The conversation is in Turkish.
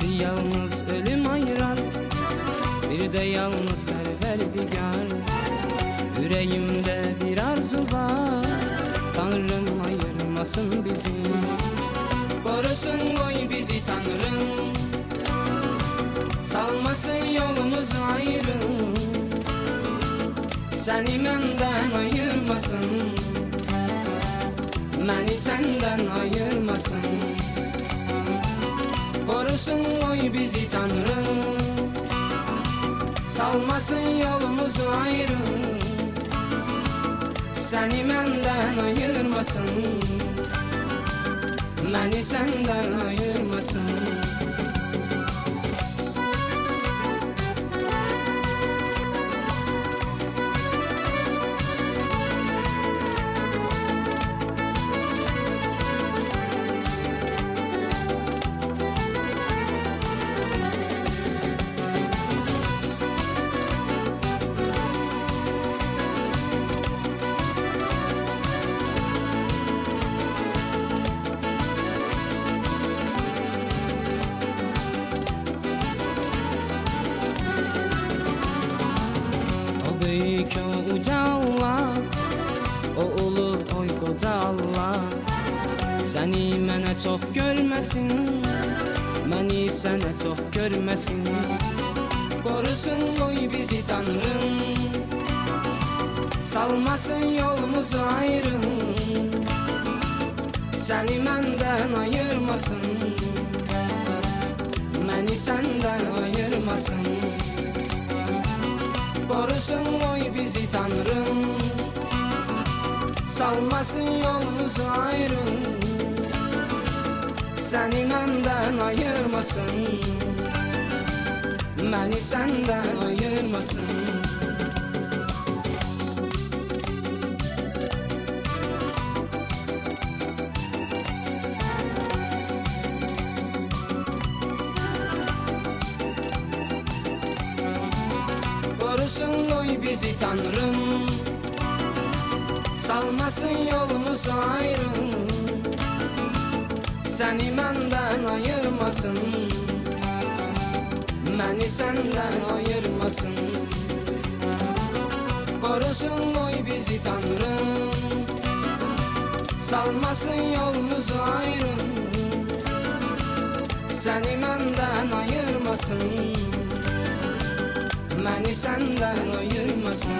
Bizi yalnız ölüm ayıran Bir de yalnız perverdigar. Yüreğimde bir arzu var Tanrım ayırmasın bizi. Korusun koy bizi Tanrım. Salmasın yolumuz ayrı. Seni benden ayırmasın. Beni senden ayırmasın. Korusun oy bizi Tanrım Salmasın yolumuz ayrı. Seni benden ayırmasın. Beni senden ayırmasın uca Allah O ulu oy koca Allah Səni mənə çox görməsin Məni sənə çox görməsin Korusun qoy bizi Tanrım Salmasın yolumuz ayrı Səni məndən ayırmasın Məni səndən ayırmasın Korusun oy bizi Tanrım. Salmasın yolumuz ayrı Seni benden ayırmasın. Beni senden ayırmasın Korusun oy bizi Tanrım. Salmasın yolumuz ayrı Seni benden ayırmasın. Beni senden ayırmasın. Korusun oy bizi Tanrım. Salmasın yolumuz ayrı Seni benden ayırmasın Senden ayırmasın